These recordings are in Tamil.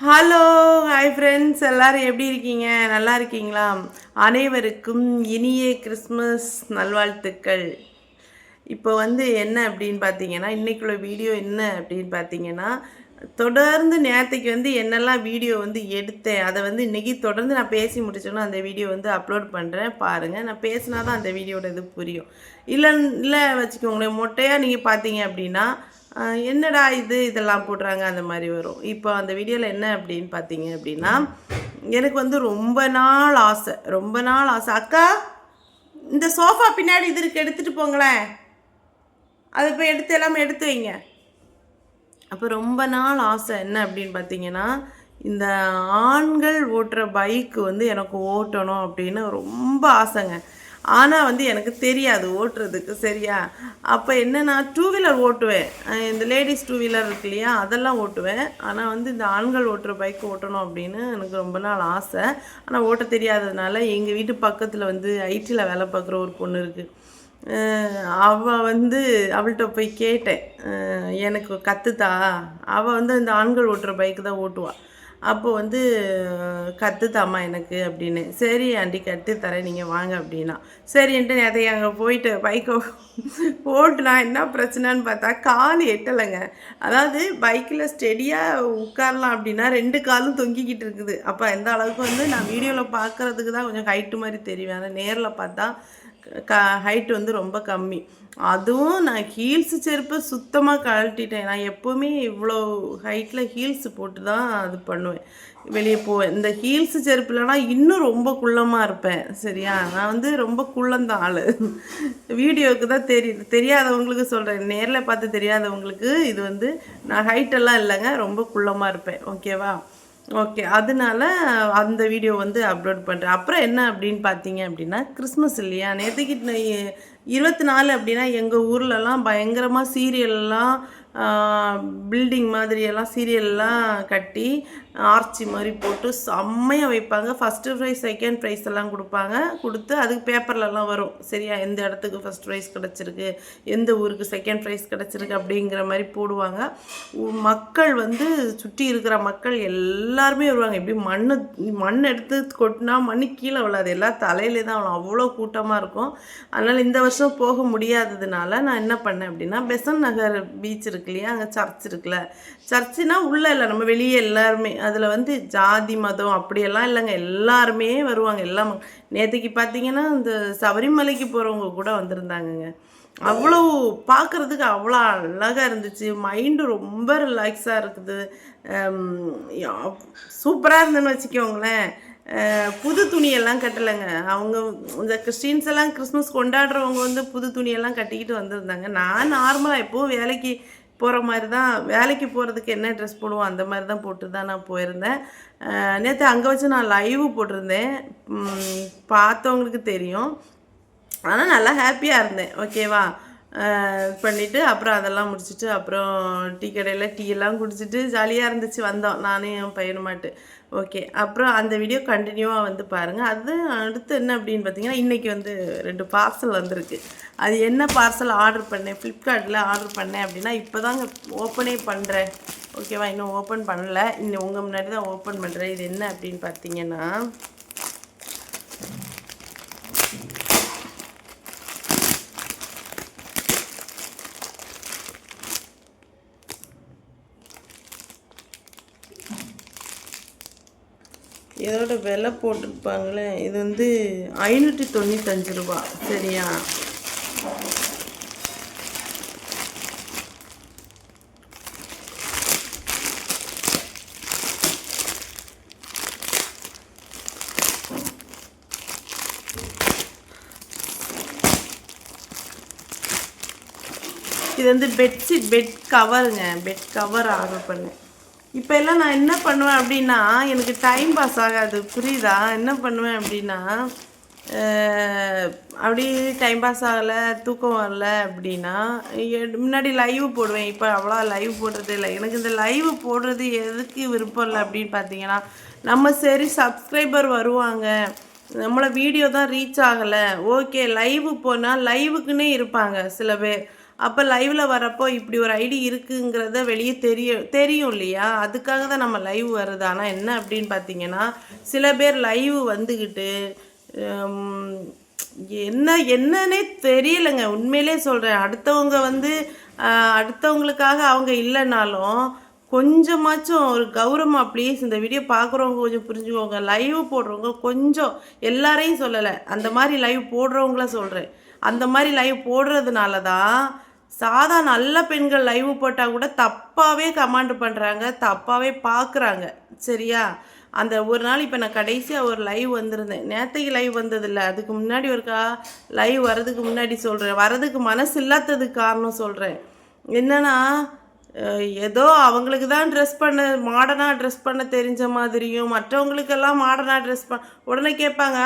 ஹலோ ஹாய் ஃப்ரெண்ட்ஸ் எல்லாரும் எப்படி இருக்கீங்க? நல்லா இருக்கீங்களா? அனைவருக்கும் இனிய கிறிஸ்மஸ் நல்வாழ்த்துக்கள். இப்போ வந்து என்ன அப்படின்னு பார்த்தீங்கன்னா இன்றைக்குள்ள வீடியோ என்ன அப்படின்னு பார்த்தீங்கன்னா தொடர்ந்து நேரத்துக்கு வந்து என்னெல்லாம் வீடியோ வந்து எடுத்தேன் அதை வந்து இன்றைக்கி தொடர்ந்து நான் பேசி முடிச்சோன்னா அந்த வீடியோ வந்து அப்லோட் பண்ணுறேன் பாருங்கள் நான் பேசினா தான் அந்த வீடியோட இது புரியும். இல்லை இல்லை வச்சுக்கோங்களேன் மொட்டையாக நீங்கள் பார்த்தீங்க அப்படின்னா என்னடா இது? இதெல்லாம் போடுறாங்க அந்த மாதிரி வரும். இப்போ அந்த வீடியோவில் என்ன அப்படின்னு பார்த்தீங்க அப்படின்னா எனக்கு வந்து ரொம்ப நாள் ஆசை ரொம்ப நாள் ஆசை. அக்கா இந்த சோஃபா பின்னாடி இது இருக்கு எடுத்துகிட்டு போங்களேன். அதை போய் எடுத்து எல்லாமே எடுத்து வைங்க. அப்போ ரொம்ப நாள் ஆசை. என்ன அப்படின்னு பார்த்தீங்கன்னா இந்த ஆண்கள் ஓட்டுற பைக்கு வந்து எனக்கு ஓட்டணும் அப்படின்னு ரொம்ப ஆசைங்க. ஆனால் வந்து எனக்கு தெரியாது ஓட்டுறதுக்கு சரியா? அப்போ என்ன நான் டூ வீலர் ஓட்டுவேன் இந்த லேடிஸ் டூ வீலர் இருக்கு இல்லையா அதெல்லாம் ஓட்டுவேன். ஆனால் வந்து இந்த ஆண்கள் ஓட்டுற பைக் ஓட்டணும் அப்படின்னு எனக்கு ரொம்ப நாள் ஆசை. ஆனால் ஓட்ட தெரியாததுனால எங்கள் வீட்டு பக்கத்தில் வந்து ஐடியில் வேலை பார்க்குற ஒரு பொண்ணு இருக்குது அவள் வந்து அவள்கிட்ட போய் கேட்டேன். எனக்கு கற்றுத்தா அவள் வந்து இந்த ஆண்கள் ஓட்டுற பைக்கு தான் ஓட்டுவாள் அப்போ வந்து கற்றுத்தாமா எனக்கு அப்படின்னு. சரி ஆண்டி கற்றுத்தரேன் நீங்கள் வாங்க அப்படின்னா. சரின்ட்டு நேற்று அங்கே போயிட்டு பைக்கை ஓட்டுனா என்ன பிரச்சனைன்னு பார்த்தா கால் எட்டலைங்க. அதாவது பைக்கில் ஸ்டெடியாக உட்காரலாம் அப்படின்னா ரெண்டு காலும் தொங்கிக்கிட்டு இருக்குது. அப்போ எந்த அளவுக்கு வந்து நான் வீடியோவில் பார்க்குறதுக்கு தான் கொஞ்சம் ஹைட்டு மாதிரி தெரியும். ஆனால் நேரில் பார்த்தா க ஹைட் வந்து ரொம்ப கம்மி. அதுவும் நான் ஹீல்ஸ் செருப்பு சுத்தமாக கழட்டிட்டேன். நான் எப்போவுமே இவ்வளோ ஹைட்டில் ஹீல்ஸ் போட்டு தான் அது பண்ணுவேன். வெளியே போவேன். இந்த ஹீல்ஸ் செருப்புலனா இன்னும் ரொம்ப குள்ளமாக இருப்பேன். சரியா? நான் வந்து ரொம்ப குள்ளந்தான் ஆள். வீடியோவுக்கு தான் தெரியுது தெரியாதவங்களுக்கு சொல்கிறேன் நேரில் பார்த்து தெரியாதவங்களுக்கு இது வந்து நான் ஹைட்டெல்லாம் இல்லைங்க ரொம்ப குள்ளமாக இருப்பேன். ஓகேவா? ஓகே அதனால அந்த வீடியோ வந்து அப்லோட் பண்ணுறேன் அப்புறம் என்ன அப்படின்னு பார்த்தீங்க அப்படின்னா கிறிஸ்மஸ் இல்லையா? நேற்றுக்கு இருபத்தி நாலு அப்படின்னா எங்கள் ஊர்லலாம் பயங்கரமாக சீரியல்லாம் பில்டிங் மாதிரியெல்லாம் சீரியல்லாம் கட்டி ஆர்ச்சி மாதிரி போட்டு செம்மையாக வைப்பாங்க. ஃபஸ்ட்டு ப்ரைஸ் செகண்ட் ப்ரைஸ் எல்லாம் கொடுப்பாங்க. கொடுத்து அதுக்கு பேப்பர்லலாம் வரும். சரியா? எந்த இடத்துக்கு ஃபஸ்ட் ப்ரைஸ் கிடச்சிருக்கு? எந்த ஊருக்கு செகண்ட் ப்ரைஸ் கிடச்சிருக்கு? அப்படிங்கிற மாதிரி போடுவாங்க. உ- மக்கள் வந்து சுற்றி இருக்கிற மக்கள் எல்லாருமே வருவாங்க. எப்படி மண் மண் எடுத்து கொட்டினா மண் கீழே விழாது. எல்லாம் தலையிலே தான் விழும். அவ்வளோ கூட்டமாக இருக்கும். அதனால் இந்த வருஷம் போக முடியாததுனால நான் என்ன பண்ணேன் அப்படின்னா பெசன் நகர் பீச் இருக்கு இல்லையா? அங்கே சர்ச் இருக்குல்ல. சர்ச்சுனா உள்ளே இல்லை. நம்ம வெளியே எல்லாருமே. அதில் வந்து ஜாதி மதம் அப்படியெல்லாம் இல்லைங்க. எல்லாருமே வருவாங்க. எல்லாம் நேற்றுக்கு பார்த்தீங்கன்னா இந்த சபரிமலைக்கு போகிறவங்க கூட வந்திருந்தாங்கங்க. அவ்வளோ பார்க்குறதுக்கு அவ்வளோ அழகாக இருந்துச்சு. மைண்டு ரொம்ப ரிலாக்ஸாக இருக்குது. சூப்பராக இருந்துன்னு வச்சுக்கோங்களேன். புது துணியெல்லாம் கட்டலைங்க. அவங்க இந்த கிறிஸ்டின்ஸ் எல்லாம் கிறிஸ்மஸ் கொண்டாடுறவங்க வந்து புது துணியெல்லாம் கட்டிக்கிட்டு வந்திருந்தாங்க. நான் நார்மலாக எப்போவும் வேலைக்கு போகிற மாதிரி தான் வேலைக்கு போகிறதுக்கு என்ன ட்ரெஸ் போடுவோம் அந்த மாதிரி தான் போட்டு தான் நான் போயிருந்தேன். நேற்று அங்கே வச்சு நான் லைவ் போட்டிருந்தேன். பார்த்தவங்களுக்கு தெரியும். ஆனால் நல்லா ஹாப்பியாக இருந்தேன். ஓகேவா பண்ணிவிட்டு அப்புறம் அதெல்லாம் முடிச்சுட்டு அப்புறம் டீ கடையில் டீ எல்லாம் குடிச்சிட்டு ஜாலியாக இருந்துச்சு வந்தோம். நானும் என் பையனுமாட்டு. ஓகே அப்புறம் அந்த வீடியோ கண்டினியூவாக வந்து பாருங்கள் அது அடுத்து என்ன அப்படின்னு பார்த்தீங்கன்னா இன்றைக்கி வந்து ரெண்டு பார்சல் வந்திருக்கு. அது என்ன பார்சல் ஆர்டர் பண்ணேன்? ஃப்ளிப்கார்ட்டில் ஆர்டர் பண்ணேன் அப்படின்னா இப்போ தாங்க ஓப்பனே பண்ணுறேன் ஓகேவா இன்னும் ஓப்பன் பண்ணல. இன்னும் உங்கள் முன்னாடி தான் ஓப்பன் பண்ணுறேன் இது என்ன அப்படின்னு பார்த்தீங்கன்னா இதோட விலை போட்டிருப்பாங்களே இது வந்து ஐநூற்றி தொண்ணூத்தஞ்சு ரூபா. சரியா? இது வந்து பெட்ஷீட் பெட் கவருங்க பெட் கவர் ஆர்டர் பண்ணேன் இப்போ எல்லாம் நான் என்ன பண்ணுவேன் அப்படின்னா எனக்கு டைம் பாஸ் ஆகாது. புரியுதா? என்ன பண்ணுவேன் அப்படின்னா அப்படி அப்படியே டைம் பாஸ் ஆகலை தூக்கம் வரல அப்படின்னா முன்னாடி லைவ் போடுவேன். இப்போ அவ்வளோ லைவ் போடுறது இல்லை. எனக்கு இந்த லைவ் போடுறது எதுக்கு விருப்பம் இல்லை அப்படின்னு பார்த்தீங்கன்னா நம்ம சரி சப்ஸ்கிரைபர் வருவாங்க. நம்மளை வீடியோ தான் ரீச் ஆகலை. ஓகே லைவ் போனால் லைவுக்குன்னே இருப்பாங்க சில பேர். அப்போ லைவில் வரப்போ இப்படி ஒரு ஐடி இருக்குங்கிறத வெளியே தெரியும் தெரியும் இல்லையா? அதுக்காக தான் நம்ம லைவ் வருது ஆனால் என்ன அப்படின்னு பார்த்தீங்கன்னா சில பேர் லைவ் வந்துக்கிட்டு என்ன என்னன்னே தெரியலைங்க. உண்மையிலே சொல்கிறேன் அடுத்தவங்க வந்து அடுத்தவங்களுக்காக அவங்க இல்லைனாலும் கொஞ்சமாச்சும் ஒரு கௌரவமாக ப்ளீஸ் இந்த வீடியோ பார்க்குறவங்க கொஞ்சம் புரிஞ்சுக்கோங்க. லைவ் போடுறவங்க கொஞ்சம் எல்லாரையும் சொல்லலை. அந்த மாதிரி லைவ் போடுறவங்கள சொல்கிறேன் அந்த மாதிரி லைவ் போடுறதுனால தான் சாதா நல்ல பெண்கள் லைவ் போட்டால் கூட தப்பாகவே கமாண்ட் பண்ணுறாங்க தப்பாகவே பார்க்குறாங்க சரியா? அந்த ஒரு நாள் இப்போ நான் கடைசியாக ஒரு லைவ் வந்திருந்தேன். நேற்றுக்கு லைவ் வந்ததில்லை. அதுக்கு முன்னாடி ஒருக்கா லைவ் வர்றதுக்கு முன்னாடி சொல்கிறேன் வர்றதுக்கு மனசு இல்லாததுக்கு காரணம் சொல்கிறேன் என்னென்னா ஏதோ அவங்களுக்கு தான் ட்ரெஸ் பண்ண மாடர்னாக ட்ரெஸ் பண்ண தெரிஞ்ச மாதிரியும் மற்றவங்களுக்கெல்லாம் மாடர்னாக ட்ரெஸ் பண்ண உடனே கேட்பாங்க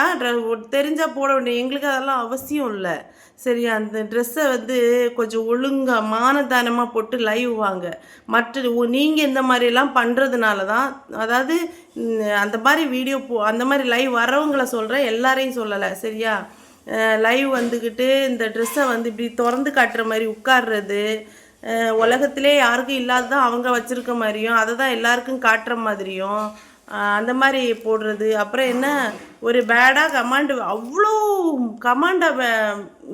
தெரிஞ்சால் போட வேண்டிய எங்களுக்கு அதெல்லாம் அவசியம் இல்லை. சரி அந்த ட்ரெஸ்ஸை வந்து கொஞ்சம் ஒழுங்காக மானதானமாக போட்டு லைவ் வாங்க. மற்ற நீங்கள் இந்த மாதிரிலாம் பண்ணுறதுனால தான் அதாவது அந்த மாதிரி வீடியோ போ அந்த மாதிரி லைவ் வரவங்கள சொல்கிறேன் எல்லாரையும் சொல்லலை சரியா? லைவ் வந்துக்கிட்டு இந்த ட்ரெஸ்ஸை வந்து இப்படி திறந்து காட்டுற மாதிரி உட்கார்றது உலகத்திலே யாருக்கும் இல்லாததான் அவங்க வச்சுருக்க மாதிரியும் அதை தான் எல்லாருக்கும் காட்டுற மாதிரியும் அந்த மாதிரி போடுறது. அப்புறம் என்ன ஒரு பேடாக கமாண்டு அவ்வளோ கமாண்டை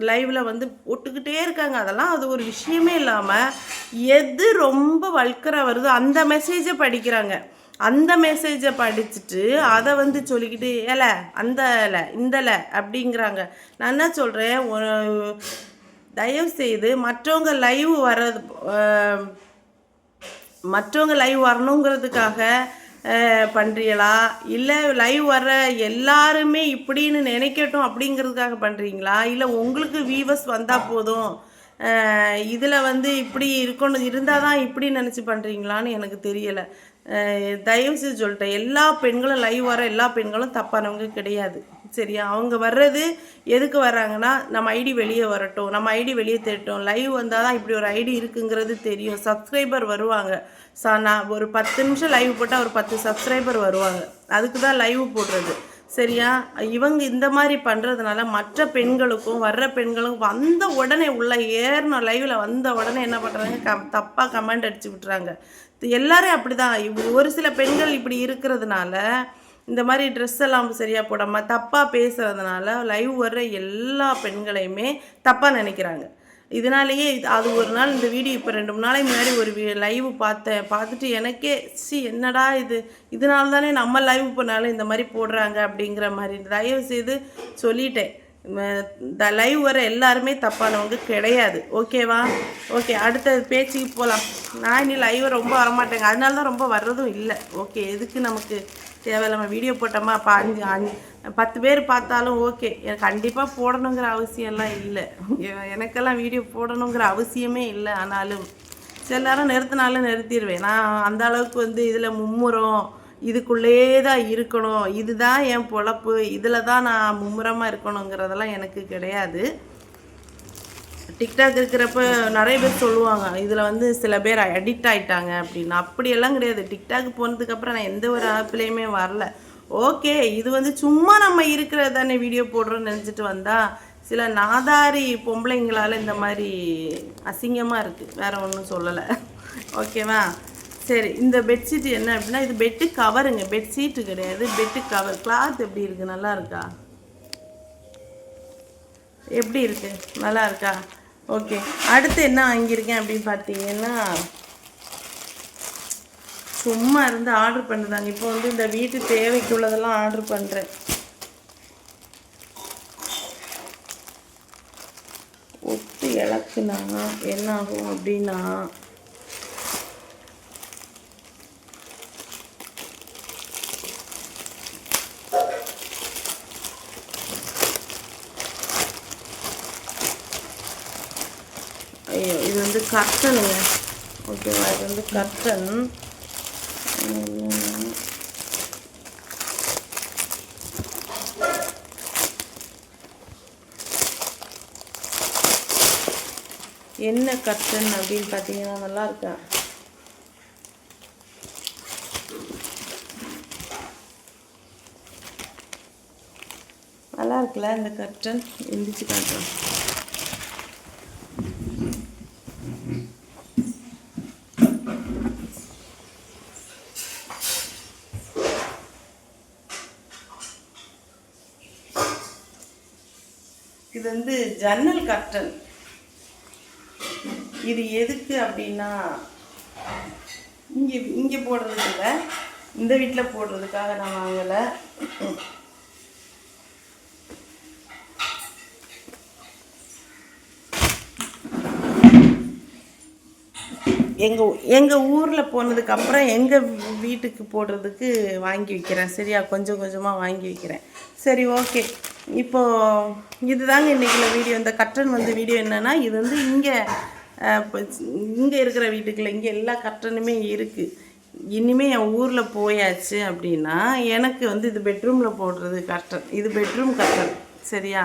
லைவில் வந்து போட்டுக்கிட்டே இருக்காங்க. அதெல்லாம் அது ஒரு விஷயமே இல்லாமல் எது ரொம்ப வல்கராக வருதோ அந்த மெசேஜை படிக்கிறாங்க. அந்த மெசேஜை படிச்சுட்டு அதை வந்து சொல்லிக்கிட்டு ஏல அந்த இலை இந்த இலை அப்படிங்கிறாங்க. நான் என்ன சொல்கிறேன் தயவு செய்து மற்றவங்க லைவ் வர்றது மற்றவங்க லைவ் வரணுங்கிறதுக்காக பண்ணுறீங்களா இல்லை லைவ் வர்ற எல்லாருமே இப்படின்னு நினைக்கட்டும் அப்படிங்கிறதுக்காக பண்ணுறீங்களா இல்லை உங்களுக்கு வீவஸ் வந்தால் போதும். இதில் வந்து இப்படி இருக்கணும் இருந்தால் தான் இப்படி நினச்சி பண்ணுறீங்களான்னு எனக்கு தெரியலை. தயவு செய்து சொல்லிட்டேன். எல்லா பெண்களும் லைவ் வர எல்லா பெண்களும் தப்பானவங்க கிடையாது. சரியா? அவங்க வர்றது எதுக்கு வர்றாங்கன்னா நம்ம ஐடி வெளியே வரட்டும் நம்ம ஐடி வெளியே தேட்டோம் லைவ் வந்தால் தான் இப்படி ஒரு ஐடி இருக்குங்கிறது தெரியும். சப்ஸ்கிரைபர் வருவாங்க. சா நான் ஒரு பத்து நிமிஷம் லைவ் போட்டால் ஒரு பத்து சப்ஸ்கிரைபர் வருவாங்க. அதுக்கு தான் லைவ் போடுறது. சரியா? இவங்க இந்த மாதிரி பண்ணுறதுனால மற்ற பெண்களுக்கும் வர்ற பெண்களுக்கும் வந்த உடனே உள்ளே ஏறணும் லைவில் வந்த உடனே என்ன பண்ணுறாங்க கம் தப்பாக கமெண்ட் அடிச்சு விட்டுறாங்க. எல்லாரும் அப்படி தான் ஒரு சில பெண்கள் இப்படி இருக்கிறதுனால இந்த மாதிரி ட்ரெஸ் எல்லாம் சரியாக போடாமல் தப்பாக பேசுகிறதுனால லைவ் வர்ற எல்லா பெண்களையுமே தப்பாக நினைக்கிறாங்க. இதனாலேயே இது- அது ஒரு நாள் இந்த வீடியோ இப்போ ரெண்டு மூணு நாளைக்கு முன்னாடி ஒரு லைவ் பார்த்தேன். பார்த்துட்டு எனக்கே சி என்னடா இது? இதனால தானே நம்ம லைவ் பண்ணாலும் இந்த மாதிரி போடுறாங்க அப்படிங்கிற மாதிரி. தயவு செய்து சொல்லிட்டேன் இந்த லைவ் வர எல்லாருமே தப்பானவங்க கிடையாது. ஓகேவா ஓகே அடுத்த பேச்சுக்கு போகலாம் நான் இனி லைவ் ரொம்ப வரமாட்டேங்க. அதனால தான் ரொம்ப வர்றதும் இல்லை. ஓகே எதுக்கு நமக்கு தேவையில்லாம வீடியோ போட்டோமா? அப்போ அஞ்சு அஞ்சு பத்து பேர் பார்த்தாலும் ஓகே எனக்கு கண்டிப்பாக போடணுங்கிற அவசியம்லாம் இல்லை. எனக்கெல்லாம் வீடியோ போடணுங்கிற அவசியமே இல்லை ஆனாலும். சில நேரம் நிறுத்தினாலும் நிறுத்திடுவேன். நான் அந்த அளவுக்கு வந்து இதில் மும்முரம் இதுக்குள்ளேயே தான் இருக்கணும். இதுதான் என் பொழப்பு. இதில் தான் நான் மும்முரமாக இருக்கணுங்கிறதெல்லாம் எனக்கு கிடையாது. டிக்டாக் இருக்கிறப்ப நிறைய பேர் சொல்லுவாங்க இதில் வந்து சில பேர் அடிக்ட் ஆயிட்டாங்க அப்படின்னு. அப்படியெல்லாம் கிடையாது. டிக்டாக் போனதுக்கப்புறம் நான் எந்த ஒரு ஆப்லேயுமே வரல. ஓகே இது வந்து சும்மா நம்ம இருக்கிறது தானே வீடியோ போடுறோம்னு நினச்சிட்டு வந்தால் சில நாதாரி பொம்பளைங்களால் இந்த மாதிரி அசிங்கமாக இருக்குது வேற ஒன்றும் சொல்லலை. ஓகேவா சரி இந்த பெட்ஷீட் என்ன அப்படின்னா இது பெட்டு கவருங்க பெட்ஷீட்டு கிடையாது. பெட்டு கவர் கிளாத் எப்படி இருக்குது நல்லா இருக்கா? எப்படி இருக்கு? நல்லா இருக்கா? ஓகே. அடுத்து என்ன வாங்கியிருக்கேன் அப்படின்னு பார்த்தீங்கன்னா சும்மா இருந்து ஆர்டர் பண்ணுறாங்க. இப்போ வந்து இந்த வீட்டு தேவைக்கு உள்ளதெல்லாம் ஆர்டர் பண்ணுறேன் ஒத்து இலக்குனா என்ன ஆகும் அப்படின்னா கர்டனுங்க கர்ட்டனுங்க ஓகேவா இது வந்து கர்ட்டன் என்ன கர்ட்டன் அப்படின்னு பார்த்தீங்கன்னா நல்லா இருக்கா நல்லா இருக்குல்ல இந்த கர்ட்டன் எந்திரிச்சு காட்டுறேன் இது வந்து ஜன்னல் கர்டன் இது எதுக்கு அப்படின்னா இங்கே இங்கே போடுறதுக்கு இல்லை. இந்த வீட்டில் போடுறதுக்காக நான் வாங்கலை. எங்கள் எங்கள் ஊரில் போனதுக்கப்புறம் எங்கள் வீட்டுக்கு போடுறதுக்கு வாங்கி வைக்கிறேன். சரியா? கொஞ்சம் கொஞ்சமாக வாங்கி வைக்கிறேன். சரி ஓகே. இப்போது இதுதாங்க இன்றைக்குள்ள வீடியோ. இந்த கட்டன் வந்து வீடியோ என்னென்னா இது வந்து இங்கே இங்கே இருக்கிற வீட்டுக்குள்ள இங்கே எல்லா கட்டனுமே இருக்குது இனிமேல் என் ஊரில் போயாச்சு அப்படின்னா எனக்கு வந்து இது பெட்ரூமில் போடுறது கட்டன் இது பெட்ரூம் கட்டன் சரியா?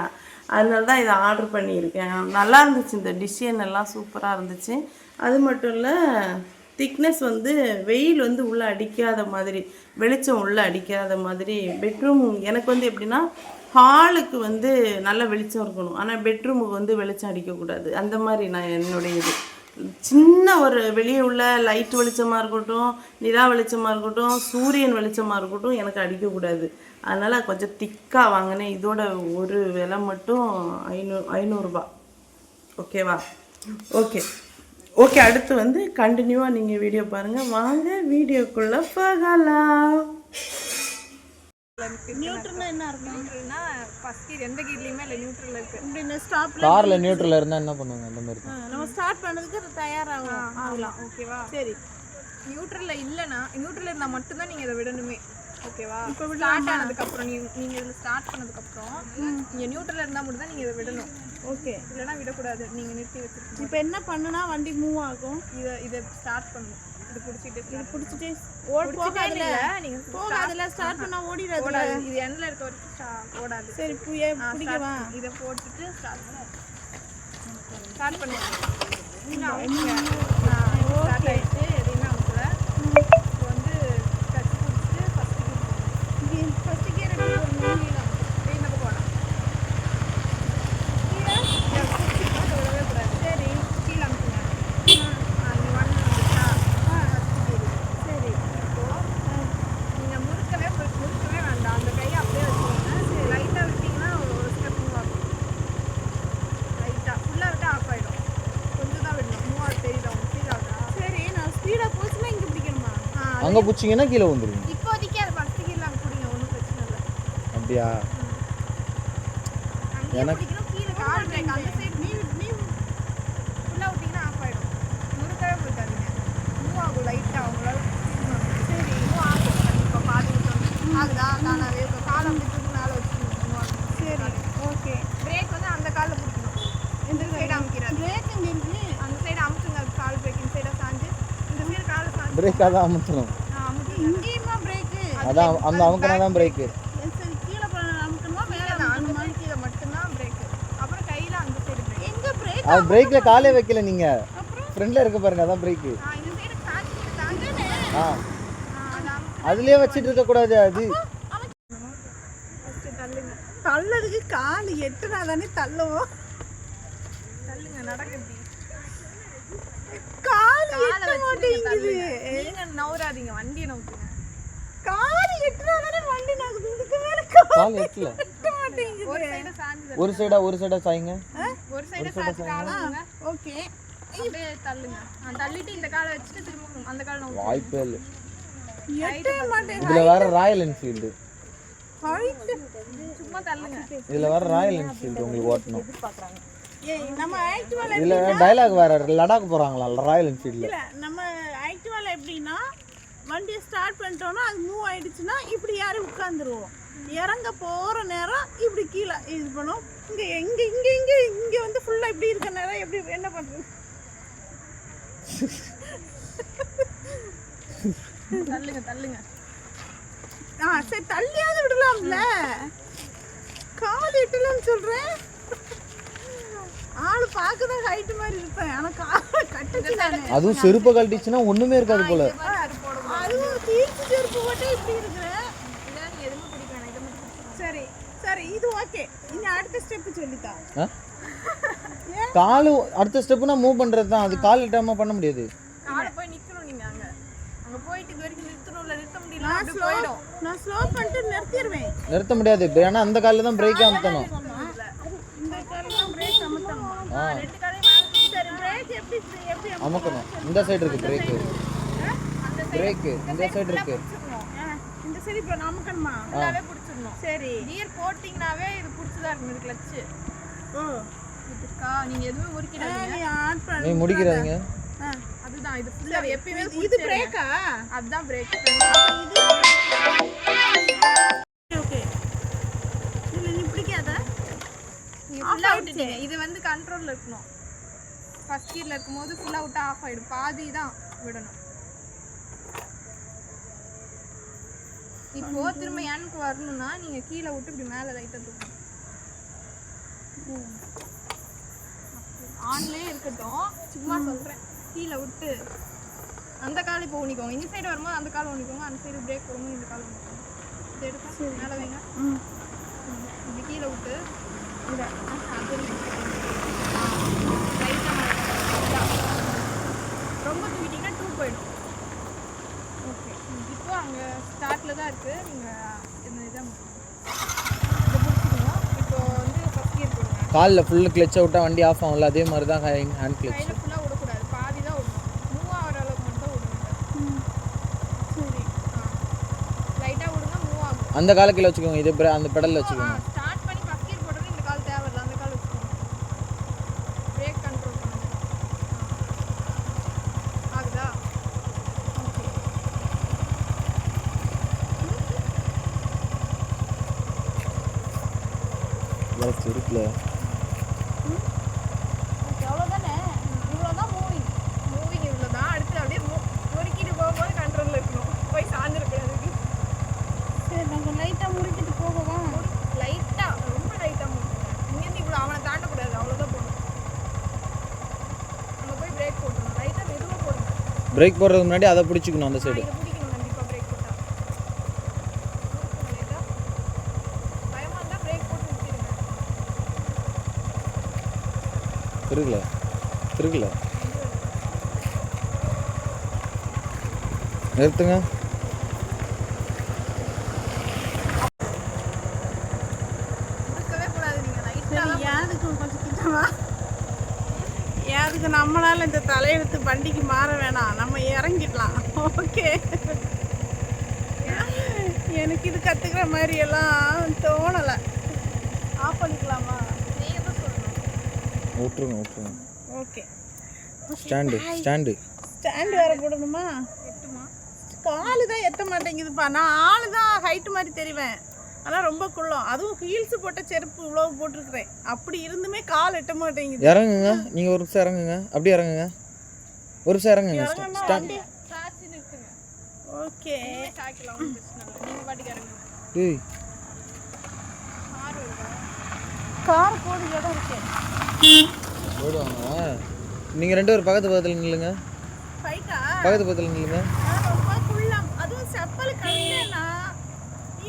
அதனால தான் இதை ஆர்டர் பண்ணியிருக்கேன். நல்லா இருந்துச்சு இந்த டிசைன் எல்லாம் சூப்பராக இருந்துச்சு. அது மட்டும் இல்லை திக்னஸ் வந்து வெயில் வந்து உள்ளே அடிக்காத மாதிரி வெளிச்சம் உள்ளே அடிக்காத மாதிரி பெட்ரூம் எனக்கு வந்து எப்படின்னா ஹாலுக்கு வந்து நல்ல வெளிச்சம் இருக்கணும். ஆனால் பெட்ரூமுக்கு வந்து வெளிச்சம் அடிக்கக்கூடாது. அந்த மாதிரி நான் என்னுடைய இது. சின்ன ஒரு வெளியே உள்ள லைட் வெளிச்சமாக இருக்கட்டும் நிலா வெளிச்சமாக இருக்கட்டும் சூரியன் வெளிச்சமாக இருக்கட்டும் எனக்கு அடிக்கக்கூடாது. அதனால் கொஞ்சம் திக்காக வாங்கினேன். இதோட ஒரு விலை மட்டும் ஐநூறு ஐநூறுரூபா ஓகேவா? ஓகே. ஓகே அடுத்து வந்து கண்டினியூவாக நீங்கள் வீடியோ பாருங்கள் வாங்க வீடியோக்குள்ளே போகலாம். கார்ல நியூட்ரல் இருந்தா என்ன பண்ணுவாங்க? அந்த மாதிரி தான். நம்ம ஸ்டார்ட் பண்ணதுக்கு தயாராகும். ஆகலாம் ஓகேவா? சரி. நியூட்ரல்ல இல்லைன்னா நியூட்ரல் இருந்தால் மட்டும்தான் நீங்கள் இதை விடணுமே. ஓகேவா? ஸ்டார்ட் ஆனதுக்கு அப்புறம் நீ நீங்க இதில் ஸ்டார்ட் பண்ணதுக்கு அப்புறம் நீங்க நியூட்ரல் இருந்தால் மட்டும் தான் நீங்க இதை விடணும். ஓகே. இல்லைன்னா விடக்கூடாது. நீங்க நிறுத்தி வச்சிருக்கணும். இப்போ என்ன பண்ணுனா வண்டி மூவ் ஆகும். இதை இதை ஸ்டார்ட் பண்ணணும். இது பிடிச்சிட்டு இது பிடிச்சிட்டு ஓட் போகாதுல. நீங்க போகாதுல ஸ்டார்ட் பண்ணா ஓடிடாது ஓடாது. இது எண்ணில் இருக்க வரைக்கும் ஓடாது. சரி பிடிக்கவா? இதை போட்டுட்டு ஸ்டார்ட் பண்ண. ஸ்டார்ட் பண்ணுங்க ஸ்டார்ட் ஆயிடுச்சு எதையுமே அமுக்கல இப்போ வந்து டச் பிடிச்சிட்டு ஃபஸ்ட்டு ஃபர்ஸ்ட் கியர் எடுத்து போடணும் கீழே அப்படியே இந்த பக்கம் வேணாம் கீழே இதை பிடிச்சிட்டு விடவே கூடாது சரி கீழே அமுக்குங்க ஆ இங்கே ஒன் வந்துச்சா ஃபஸ்ட்டு கீழ் சரி இப்போ நீங்கள் முறுக்கவே முறு- முறுக்கவே வேண்டாம் அந்த கையை அப்படியே வச்சுக்கோங்க லைட்டாக விட்டிங்கன்னா ஒரு ஒரு ஸ்டெப் மூவ் ஆகும் லைட்டாக ஃபுல்லாக விட்டால் ஆஃப் ஆகிடும் கொஞ்சம் தான் விடணும் மூவ் ஆகுது தெரியுதா உங்களுக்கு ஃபீல் ஆகுதா சரி நான் ஸ்பீடா போச்சுன்னா இங்க பிடிக்கணுமா ஆ அங்க புடிச்சீங்கன்னா கீழே வந்துருவீங்க இப்போதைக்கு அது ஃபஸ்ட்டு கீழே அங்கே பிடிங்க ஒன்றும் பிரச்சனை இல்லை அப்படியா அங்கேயே பிடிக்கணும் கீழே கால் பிரேக் அந்த சைடு நீ நீ ஃபுல்லாக விட்டிங்கன்னா ஆஃப் ஆகிடும் முறுக்கவே முறுக்காதீங்க மூவ் ஆகும் லைட்டாக அவங்களால சரி மூவ் ஆகும் இப்போ பாதி விட்டோம் ஆகுதா? தானாவே இப்போ காலை அப்படி தூக்கி மேலே வச்சு மூவ் ஆகும். சரி ஓகே. பிரேக் வந்து அந்த காலில் பிடிக்கணும் இந்த சைடு அமுக்கிறாரு பிரேக் இங்க இருக்கு? அந்த சைடு கால் பிரேக் இந்த சைடாக சாஞ்சு இந்த சைடு காலை சாஞ்சு. பிரேக்காக தான் அமுத்தணும் ஆ, அமுக்குங்க இங்கேயுமா பிரேக் அதான் அந்த அமுக்கினா தான் பிரேக்கு சரி கீழே போன அமுக்கணுமா மேல கீழே தான், அந்த மாதிரி கீழே மட்டும்தான் பிரேக் அப்புறம் கையில் அந்த சைடு பிரேக் எங்க பிரேக் அது பிரேக்ல காலே வைக்கல நீங்க. ஃப்ரண்ட்ல இருக்க பாருங்க அதான் பிரேக்கு ஆ அதுலயே வச்சிட்டு இருக்க கூடாது அது. தள்ளதுக்கு கால் எட்டுனா தானே தள்ளுவோம் தள்ளுங்க நடக்குது கால் காலை எட்ட வச்சு மாட்டேங்குது நீங்க நவுறாதீங்க வண்டியை நவுத்துங்க கால் எட்டுனா தானே வண்டி நகுது இதுக்கு மேல கால் எட்டல ஒரு சைடு ஒரு சைடா ஒரு சைடா சாய்ங்க. ஒரு சைடு காலுங்க ஓகே. அப்படியே தள்ளுங்க. தள்ளிட்டு இந்த காலை வச்சுட்டு திரும்ப அந்த காலை வாய்ப்பே இல்லை. இதுல வேற ராயல் என்ஃபீல்டு ஹைட் சும்மா தள்ளுங்க. இதுல வேற ராயல் என்ஃபீல்டு உங்களுக்கு ஓட்டணும். ஏய் நம்ம ஆக்டிவால இதுல டைலாக் வேற லடாக் போறாங்களா? ராயல் என்ஃபீல்ட்ல இல்ல நம்ம ஆக்டிவால எப்படின்னா வண்டியை ஸ்டார்ட் பண்ணிட்டோம்னா அது மூவ் ஆயிடுச்சுன்னா இப்படி யாரும் உட்காந்துருவோம் இறங்க போற நேரம் இப்படி கீழே. இது பண்ணும். இங்க எங்க இங்க இங்க இங்க வந்து ஃபுல்லா இப்படி இருக்க நேரம் எப்படி என்ன பண்றது? தள்ளுங்க தள்ளுங்க. ஆ சரி தள்ளியாவது விடலாம்ல. கால் எட்டலன்னு சொல்றேன். ஆளு பார்க்கதான் ஹைட் மாதிரி இருப்பேன். ஆனா கால் கட்டுச்சு நானு அதுவும் செருப்பை கழட்டிச்சுன்னா ஒண்ணுமே இருக்காது போல. அதுவும் தீர்த்து செருப்பு போட்டு இப்படி இருக்கிறேன் இதெல்லாம் நீ எதுவுமே பிடிக்க வேணாம் இதை மட்டும் பிடிச்சிக்கோங்க. சரி சரி இது ஓகே இனி அடுத்த ஸ்டெப் சொல்லித்தா? காலு அடுத்த ஸ்டெப்னா மூவ் பண்றது தான் அது கால் இட்டாம பண்ண முடியாது. காலை போய் நிக்கணும் நீங்க அங்க. அங்க போயிட்டு இது வரைக்கும் நிறுத்தணும்ல நிறுத்த முடியல அப்படி போயிடும். நான் ஸ்லோ பண்ணிட்டு நிறுத்திடுவேன் நிறுத்த முடியாது. ஏன்னா அந்த காலில் தான் பிரேக்கே அமுத்தணும். இந்த கால் ஆ ரெண்டு காலையும் மேலே சரி பிரேக் எப்படி எப்படி அமுக்கணும். இந்த சைடு இருக்கு பிரேக்கு அந்த பிரேக்கு இந்த சைடு இருக்கு. இந்த சரி இப்போ நமக்கணுமா ஃபுல்லாகவே பிடிச்சிடணும் சரி. கியர் போட்டிங்கனாவே இது பிடிச்சதா இருக்கும். இது கிளச்சு ஓ. இருக்கா நீங்கள் எதுவுமே ஆ, முறிக்கிறாதீங்க நீ ஆன் பண்ணு நீ முடிக்கிறாதீங்க. ஆ, அதுதான் இது ஃபுல்லாக எப்பயுமே இது- பிரேக்கா அதுதான் பிரேக் ஓகே. இல்லை நீ பிடிக்காதா. நீங்கள் ஃபுல்லாக விட்டுட்டீங்க இது வந்து கண்ட்ரோலில் இருக்கணும். ஃபர்ஸ்ட் கீரில் இருக்கும்போது ஃபுல்லாக விட்டா ஆஃப் ஆகிடும் பாதி தான் விடணும். இப்போ திரும்ப எனக்கு வரணும்னா நீங்கள் கீழே விட்டு இப்படி மேலே லைட்டாக தூக்கணும் ஆன்லேயே இருக்கட்டும் சும்மா சொல்கிறேன் கீழே விட்டு. அந்த கால் இப்போ ஊனிக்கோங்க இந்த சைடு வரும்போது அந்த கால் ஊனிக்கோங்க அந்த சைடு பிரேக் வரும்போது இந்த கால் ஊனிக்கோங்க இது எடுத்தா மேலே வைங்க. இப்படி கீழே விட்டு. அது ரொம்ப தூக்கிட்டீங்கன்னா டூ போயிடும். அங்கே ஸ்டார்ட்டில் தான் இருக்குது நீங்கள் இந்த இதை இதை பிடிச்சிக்கணும் இப்போ வந்து ஃபஸ்ட் கியர் போடுங்க. காலில் ஃபுல்லு கிளச்சை விட்டா வண்டி ஆஃப் ஆகும்ல? அதே மாதிரி தான் ஹேண்ட் கிளச் ஃபுல்லாக விடக்கூடாது. பாதி தான் விடணும். மூவ் ஆகிற அளவுக்கு மட்டும் தான் விடுங்க சரி. லைட்டாக விடுங்க மூவ் ஆகும். அந்த காலை கீழே வச்சுக்கோங்க. இது பிர- அந்த பெடலில் வச்சுக்கோங்க ஸ்டார்ட் பண்ணி ஃபஸ்ட் கியர் போடுறது இந்த கால் தேவையில்ல அந்த கால் வச்சுக்கோங்க பிரேக் கண்ட்ரோல் பண்ணுங்க ஆ. ஆகுதா ஓகே இருக்குல்ல ஓகே அவ்வளோதானே இவ்வளோ தான் மூவிங் மூவிங் இவ்வளோ தான் அடுத்து அப்படியே மு- முறுக்கிட்டு போகும்போது கண்ட்ரோலில் இருக்கணும் போய் சாஞ்சிருக்கூடாது சரி நாங்கள் லைட்டாக முறுக்கிட்டு போகவா லைட்டாக ரொம்ப லைட்டாக முறுக்குங்க இங்கேருந்து இவ்வளோ அவனை தாண்டக்கூடாது அவ்வளோதான் போகணும் அங்கே போய் பிரேக் போட்டுருணும் லைட்டாக மெதுவாக போடுங்க பிரேக் போடுறதுக்கு முன்னாடி அதை பிடிச்சிக்கணும் அந்த சைடு திருகல. திருகல. நிறுத்துங்க. நம்மளால இந்த தலையெழுத்து வண்டிக்கு மாற வேணாம். நம்ம இறங்கிடலாம். ஓகே எனக்கு இது கற்றுக்கிற மாதிரி எல்லாம் தோணலை. ஆஃப் பண்ணிக்கலாமா? விட்ருங்க விட்ருங்க ஓகே ஸ்டாண்டு ஸ்டாண்டு ஸ்டாண்ட் வேற போடணுமா? எட்டுமா காலு தான் எட்ட மாட்டேங்குதுப்பா. நான் ஆளு தான் ஹைட்டு மாதிரி தெரிவேன். ஆனால் ரொம்ப குள்ளம். அதுவும் ஹீல்ஸ் போட்ட செருப்பு இவ்வளோ போட்டிருக்கிறேன். அப்படி இருந்துமே கால் எட்ட மாட்டேங்குது. இறங்குங்க. நீங்கள் ஒரு நிமிஷம் இறங்குங்க. அப்படியே இறங்குங்க. ஒரு நிமிஷம் இறங்குங்க ஓகே ஏய் கார் போடு இடம் இருக்கு. நீங்கள் ரெண்டு பேரும் பக்கத்து பக்கத்தில் நில்லுங்க. பக்கத்து பக்கத்தில் நில்லுங்க. நான் ரொம்ப குள்ளம். அதுவும் செப்பல் கழினா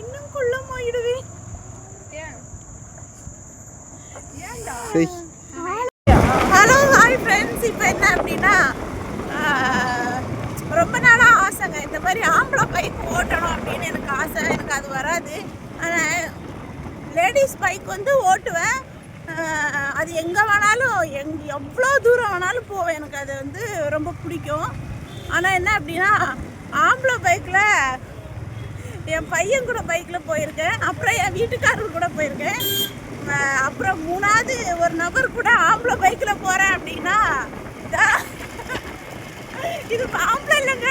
இன்னும் குள்ளம் ஆயிடுவே ஏன் ஏய் ஹலோ ஹாய் ஃப்ரெண்ட்ஸ் இப்போ என்ன அப்படின்னா ஆஹ், ரொம்ப நாளாக ஆசைங்க இந்த மாதிரி ஆம்பளை பைக் ஓட்டணும் அப்படின்னு எனக்கு ஆசை எனக்கு அது வராது ஆனால் லேடிஸ் பைக் வந்து ஓட்டுவேன். அது எங்கே வேணாலும் எங் எவ்வளோ தூரம் வேணாலும் போவேன். எனக்கு அது வந்து ரொம்ப பிடிக்கும். ஆனால் என்ன அப்படின்னா ஆம்பளை பைக்கில் என் பையன் கூட பைக்கில் போயிருக்கேன். அப்புறம் என் வீட்டுக்காரர் கூட போயிருக்கேன். அப்புறம் மூணாவது ஒரு நபர் கூட ஆம்பளை பைக்கில் போகிறேன் அப்படின்னா இது ஆம்பளை இல்லைங்க.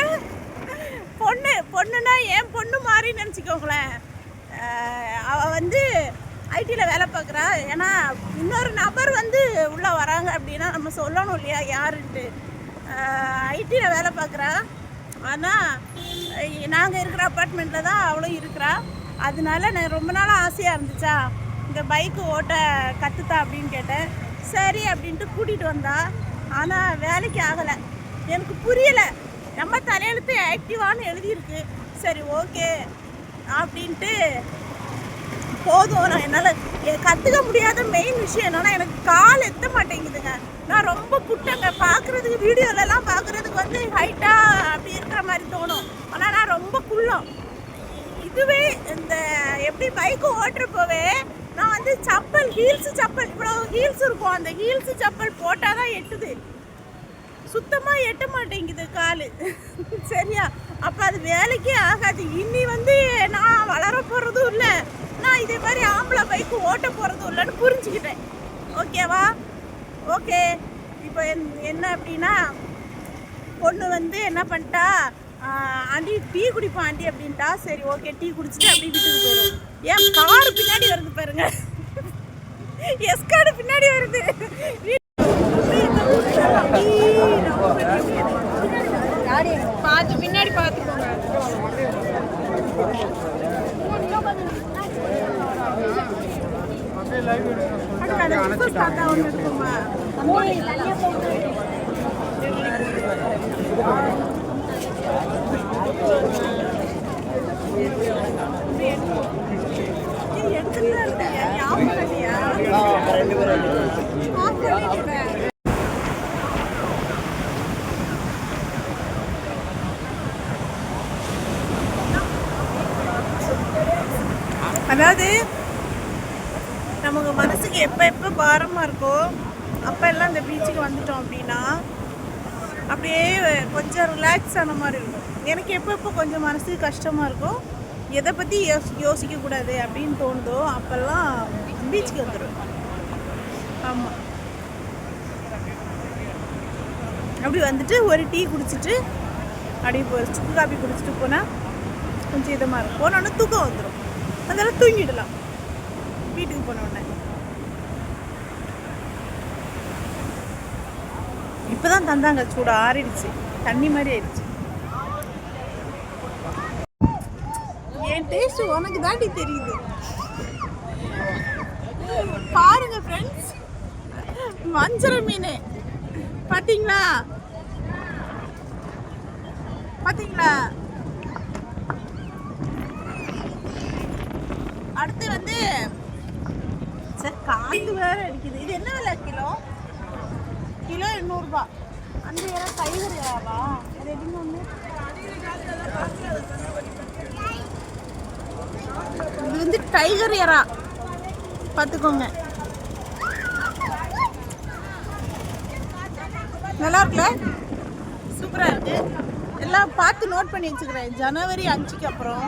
பொண்ணு பொண்ணுன்னா என் பொண்ணு மாதிரி நினச்சிக்கோங்களேன். அவள் வந்து ஐடியில் வேலை பார்க்குறா. ஏன்னா இன்னொரு நபர் வந்து உள்ளே வராங்க அப்படின்னா நம்ம சொல்லணும் இல்லையா யாருன்ட்டு. ஐடியில் வேலை பார்க்குறா. ஆனால் நாங்கள் இருக்கிற அப்பார்ட்மெண்ட்டில் தான் அவளும் இருக்கிறா. அதனால நான் ரொம்ப நாளாக ஆசையாக இருந்துச்சா இந்த பைக்கு ஓட்ட கற்றுத்தா அப்படின்னு கேட்டேன். சரி அப்படின்ட்டு கூட்டிகிட்டு வந்தா. ஆனால் வேலைக்கு ஆகலை. எனக்கு புரியலை. நம்ம தலையெழுத்து ஆக்டிவான்னு எழுதியிருக்கு. சரி ஓகே அப்படின்ட்டு போதும். நான் என்னால் கற்றுக்க முடியாத மெயின் விஷயம் என்னென்னா எனக்கு கால் எத்த மாட்டேங்குதுங்க. நான் ரொம்ப புட்டங்க. பார்க்குறதுக்கு வீடியோலலாம் பார்க்குறதுக்கு வந்து ஹைட்டாக அப்படி இருக்கிற மாதிரி தோணும். ஆனால் நான் ரொம்ப குள்ளம். இதுவே இந்த எப்படி பைக்கு ஓட்டுறப்போவே நான் வந்து செப்பல் ஹீல்ஸு செப்பல் இவ்வளோ ஹீல்ஸ் இருக்கும். அந்த ஹீல்ஸ் செப்பல் போட்டால் தான் எட்டுது. சுத்தமாக எட்ட மாட்டேங்குது கால். சரியா? அப்போ அது வேலைக்கே ஆகாது. இனி வந்து நான் வளர போகிறதும் இல்லை. இதே மாதிரி ஆம்பளை பைக்கு ஓட்ட போகிறது இல்லைன்னு புரிஞ்சுக்கிட்டேன். ஓகேவா ஓகே இப்போ என்- என்ன அப்படின்னா பொண்ணு வந்து என்ன பண்ணிட்டா ஆண்டி டீ குடிப்போம் ஆண்டி அப்படின்ட்டா. சரி ஓகே டீ குடிச்சிட்டு அப்படியே வீட்டுக்கு போயிடும் ஏன் கார் பின்னாடி வருது பாருங்க. எஸ்கார்டு பின்னாடி வருது. பார்த்து பின்னாடி பார்த்துக்கோங்க தாத்தா ஒன்று இருக்குமா ஏய், எடுத்துட்டு தான் இருக்கியா? நீ ஆஃப் பண்ணிட்டியா? ரெண்டு பேரும் ஆஃப் பண்ணிட்டேன். அதாவது நமக்கு மனசுக்கு எப்போ எப்போ பாரமாக இருக்கும். அப்போ எல்லாம் இந்த பீச்சுக்கு வந்துட்டோம் அப்படின்னா அப்படியே கொஞ்சம் ரிலாக்ஸ் ஆன மாதிரி இருக்கும். எனக்கு எப்போ எப்போ கொஞ்சம் மனசுக்கு கஷ்டமாக இருக்கும். எதை பற்றி யோசி யோசிக்கக்கூடாது அப்படின்னு தோணுதோ அப்போல்லாம் பீச்சுக்கு வந்துடும் ஆமாம் அப்படி வந்துட்டு ஒரு டீ குடிச்சிட்டு அப்படியே போ சுக்கு காப்பி குடிச்சிட்டு போனால் கொஞ்சம் இதமாக இருக்கும். போனோடனே தூக்கம் வந்துடும் அதெல்லாம் தூங்கிடலாம். வீட்டுக்கு போனோடனே இப்போ தான் தந்தாங்க சூடு ஆறிடுச்சு. தண்ணி மாதிரி ஆயிடுச்சு. என் டேஸ்ட் உனக்கு தாண்டி தெரியுது. பாருங்க ஃப்ரெண்ட்ஸ் வஞ்சர மீன். பார்த்தீங்களா பார்த்தீங்களா அடுத்து வந்து சார் காந்து வேற அடிக்குது. இது என்ன விலை கிலோ? இரநூறுபா அந்த இறா டைகர் இறாவா அது ஒன்று இது வந்து டைகர் இறா. பார்த்துக்கோங்க. நல்லா இருக்குல்ல? சூப்பராக இருக்கு. எல்லாம் பார்த்து நோட் பண்ணி வச்சுக்கிறேன். ஜனவரி அஞ்சுக்கு அப்புறம்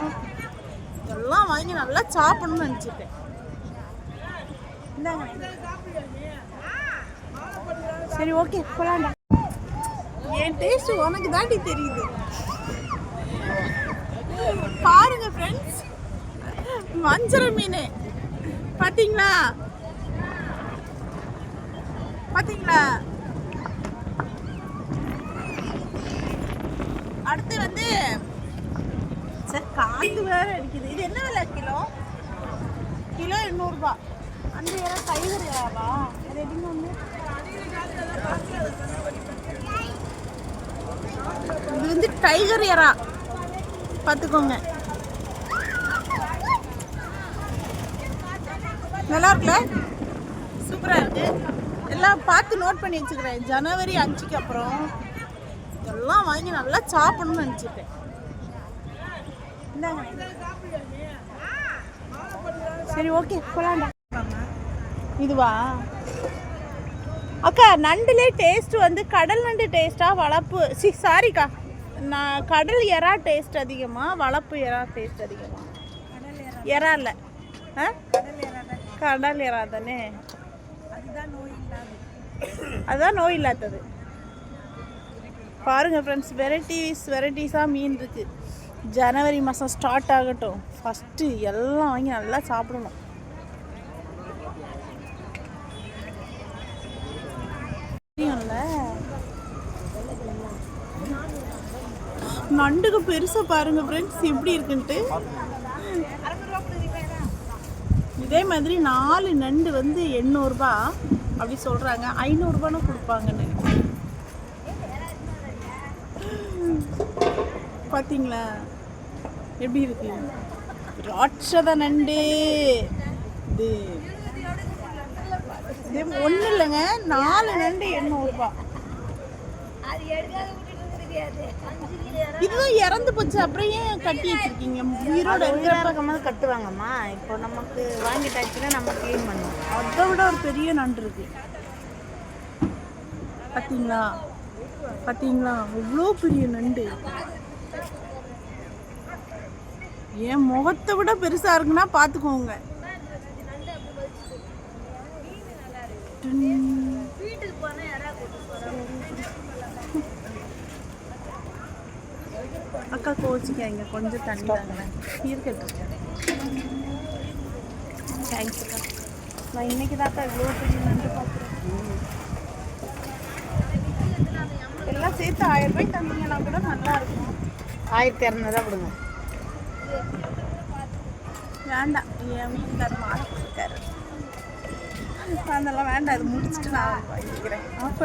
இதெல்லாம் வாங்கி நல்லா சாப்பிடணும்னு நினச்சிருக்கேன். இந்தாங்க. சரி ஓகே போலாண்டா என் டேஸ்ட் உனக்கு தாண்டி தெரியுது. பாருங்க ஃப்ரெண்ட்ஸ் வஞ்சர மீன். பார்த்தீங்களா பார்த்தீங்களா அடுத்து வந்து சார் காத்து வேற அடிக்குது. இது என்ன விலை கிலோ? கிலோ எண்ணூறுபா அந்த இறா டைகர் இறாவா அது இது வந்து டைகர் இறா பார்த்துக்கோங்க. நல்லா இருக்குல்ல? சூப்பராக இருக்கு. எல்லாம் பார்த்து நோட் பண்ணி வச்சுக்கிறேன். ஜனவரி அஞ்சுக்கு அப்புறம் இதெல்லாம் வாங்கி நல்லா சாப்பிடணும்னு நினச்சிருக்கேன். சரி ஓகே போலாம்டா. இதுவா? அக்கா நண்டுலே டேஸ்ட் வந்து கடல் நண்டு டேஸ்ட்டாக வளர்ப்பு சி சாரிக்கா நான் கடல் எறா டேஸ்ட் அதிகமாக வளர்ப்பு எறா டேஸ்ட் அதிகமாக எறா இல்லை ஆ? கடல் எறா தானே? அதுதான் நோய் இல்லாதது. பாருங்க ஃப்ரெண்ட்ஸ் வெரைட்டிஸ் வெரைட்டிஸாக மீன் இருக்குது ஜனவரி மாதம் ஸ்டார்ட் ஆகட்டும். ஃபஸ்ட்டு எல்லாம் வாங்கி நல்லா சாப்பிடணும். நண்டுக்கு பெருசா பாருங்க ஃப்ரெண்ட்ஸ் எப்படி இருக்குன்ட்டு. இதே மாதிரி நாலு நண்டு வந்து எண்ணூறுபா அப்படி சொல்றாங்க. ஐநூறுபான்னு கொடுப்பாங்கன்னு. பார்த்தீங்களா எப்படி இருக்கு? ராட்சத நண்டு. இது இது ஒன்றும் இல்லைங்க நாலு நண்டு எண்ணூறுபா இதுதான் இறந்து போச்சு அப்புறம் ஏன் கட்டி வச்சிருக்கீங்க? உயிரோட இருக்கிறப்ப கட்டுவாங்கம்மா. இப்போ நமக்கு வாங்கிட்டாச்சுன்னா நம்ம க்ளீன் பண்ணுவோம். அதை விட ஒரு பெரிய நண்டு இருக்கு. பார்த்தீங்களா பார்த்தீங்களா எவ்வளோ பெரிய நண்டு. என் முகத்தை விட பெருசா இருக்குன்னா பார்த்துக்கோங்க அக்கா கோச்சிக்காங்க கொஞ்சம் தண்ணி தாங்க. இருக்கட்டும். தேங்க்ஸ் அக்கா. நான் இன்னைக்கு தாக்கா இவ்வளோ பெரிய நண்டு பார்க்குறேன். எல்லாம் சேர்த்து ஆயிரம் ரூபாய்க்கு தந்தீங்கன்னா கூட நல்லா இருக்கும். ஆயிரத்தி இரநூறுவா கொடுங்க. வேண்டாம். என் வீட்டுக்கார மாட்டிருக்காரு அதெல்லாம் வேண்டாம் அது முடிச்சுட்டு நான் வாங்கிக்கிறேன். ஆஃப்